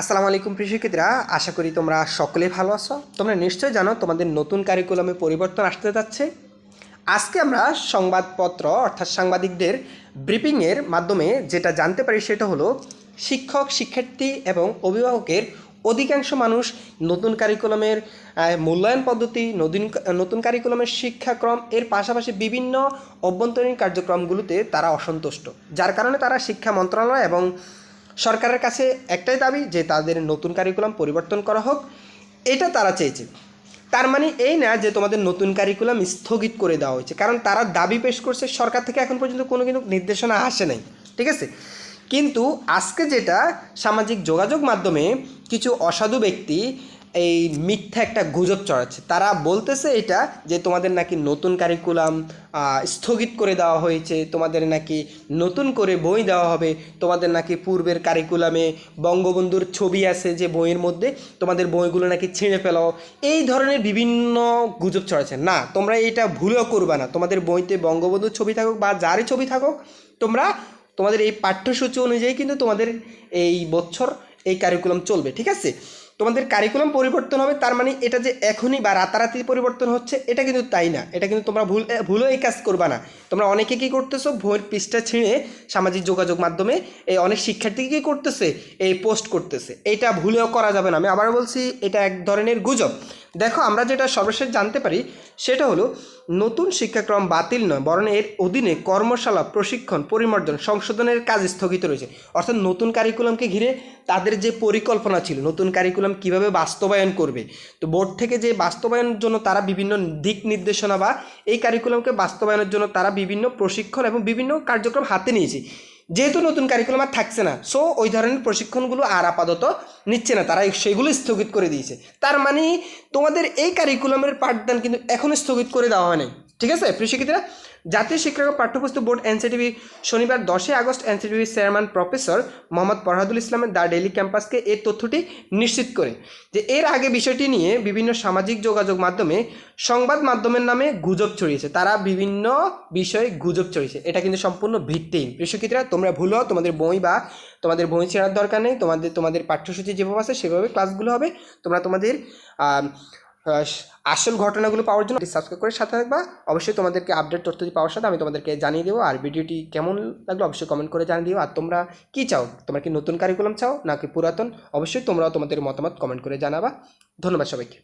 আসসালামু আলাইকুম শিক্ষার্থীরা, আশা করি তোমরা সকলে ভালো আছো। তোমরা নিশ্চয়ই জানো তোমাদের নতুন কারিকুলামে পরিবর্তন আসতে যাচ্ছে। আজকে আমরা সংবাদপত্র, অর্থাৎ সাংবাদিকদের ব্রিফিংয়ের মাধ্যমে যেটা জানতে পারি সেটা হলো, শিক্ষক, শিক্ষার্থী এবং অভিভাবকের অধিকাংশ মানুষ নতুন কারিকুলামের মূল্যায়ন পদ্ধতি, নতুন নতুন কারিকুলামের শিক্ষাক্রম, এর পাশাপাশি বিভিন্ন অভ্যন্তরীণ কার্যক্রমগুলোতে তারা অসন্তুষ্ট। যার কারণে তারা শিক্ষা মন্ত্রণালয় এবং সরকারের কাছে একটাই দাবি যে তাদের নতুন কারিকুলাম পরিবর্তন করা হোক, এটা তারা চেয়েছে। তার মানে এই না যে তোমাদের নতুন কারিকুলাম স্থগিত করে দেওয়া হয়েছে, কারণ তারা দাবি পেশ করছে সরকার থেকে এখন পর্যন্ত কোনো কিন্তু নির্দেশনা আসে নাই, ঠিক আছে? কিন্তু আজকে যেটা সামাজিক যোগাযোগ মাধ্যমে কিছু অসাধু ব্যক্তি এই মিথ্যা একটা গুজব চড়াচ্ছে। তারা বলতেছে এটা যে তোমাদের নাকি নতুন কারিকুলাম স্থগিত করে দেওয়া হয়েছে, তোমাদের নাকি নতুন করে বই দেওয়া হবে, তোমাদের নাকি পূর্বের কারিকুলামে বঙ্গবন্ধুর ছবি আছে যে বইয়ের মধ্যে, তোমাদের বইগুলো নাকি ছিঁড়ে ফেলাও এই ধরনের বিভিন্ন গুজব চড়াচ্ছে। না, তোমরা এটা ভুলেও করবে না। তোমাদের বইতে বঙ্গবন্ধুর ছবি থাকুক বা যারই ছবি থাকুক, তোমরা তোমাদের এই পাঠ্যসূচি অনুযায়ী কিন্তু তোমাদের এই বছর এই কারিকুলাম চলবে, ঠিক আছে? তোমাদের কারিকুলাম পরিবর্তন হবে, তার মানে এটা যে এখনই বা রাতারাতি পরিবর্তন হচ্ছে, এটা কিন্তু তাই না? এটা কিন্তু তোমরা ভুল ভুলও এই কাজ করবা না। তোমরা অনেকে কী করতেছো, ভোর পৃষ্ঠা ছিঁড়ে সামাজিক যোগাযোগ মাধ্যমে এই অনেক শিক্ষার্থীকে কী করতেছে, এই পোস্ট করতেছে। এটা ভুলেও করা যাবে না। আমি আবার বলছি, এটা এক ধরনের গুজব। দেখো, আমরা যেটা সর্বশেষ জানতে পারি, সেটা হলো নতুন শিক্ষাক্রম বাতিল নয়, বরং এর অধীনে কর্মশালা, প্রশিক্ষণ, পরিমার্জন, সংশোধনের কাজ স্থগিত রয়েছে। অর্থাৎ নতুন কারিকুলামকে ঘিরে তাদের যে পরিকল্পনা ছিল, নতুন কারিকুলাম কীভাবে বাস্তবায়ন করবে, তো বোর্ড থেকে যে বাস্তবায়নের জন্য তারা বিভিন্ন দিক নির্দেশনা বা এই কারিকুলামকে বাস্তবায়নের জন্য তারা বিভিন্ন প্রশিক্ষণ এবং বিভিন্ন কার্যক্রম হাতে নিয়েছে। যেহেতু নতুন কারিকুলাম আর থাকছে না সো ওই ধরনের প্রশিক্ষণগুলো আর আপাতত নিচ্ছে না, তারা সেগুলো স্থগিত করে দিয়েছে। তার মানে তোমাদের এই কারিকুলামের পাঠদান কিন্তু এখনও স্থগিত করে দেওয়া হয় নাই। ঠিক আছে, প্রিয় শিক্ষিতরা জাতীয় শিক্ষা পাঠ্যপুস্তক বোর্ড এনসিটিভি শনিবার দশই August NCTB chairman professor Mohammad Farhadul ইসলামের দ্য ডেলি ক্যাম্পাসকে এই তথ্যটি নিশ্চিত করে যে এর আগে বিষয়টি নিয়ে বিভিন্ন সামাজিক যোগাযোগ মাধ্যমে, সংবাদ মাধ্যমের নামে গুজব ছড়িয়েছে। তারা বিভিন্ন বিষয়ে গুজব ছড়িয়েছে। এটা কিন্তু সম্পূর্ণ ভিত্তিহীন। শিক্ষিতরা তোমরা ভুলো তোমাদের বই বা তোমাদের বই ছেড়ার দরকার নেই। তোমাদের তোমাদের পাঠ্যসূচি যেভাবে আছে, সেভাবে ক্লাসগুলো হবে। তোমরা তোমাদের আসল ঘটনাগুলো পাওয়ার জন্য সাবস্ক্রাইব করে সাথে থাকবা। অবশ্যই তোমাদেরকে আপডেট তথ্য পাওয়ার সাথে আমি তোমাদেরকে জানিয়ে দেবো। আর ভিডিওটি কেমন লাগল অবশ্যই কমেন্ট করে জানিয়ে দিও। আর তোমরা কী চাও? তোমরা কি নতুন কারিকুলাম চাও নাকি পুরাতন? অবশ্যই তোমরাও তোমাদের মতামত কমেন্ট করে জানাবা। ধন্যবাদ সবাইকে।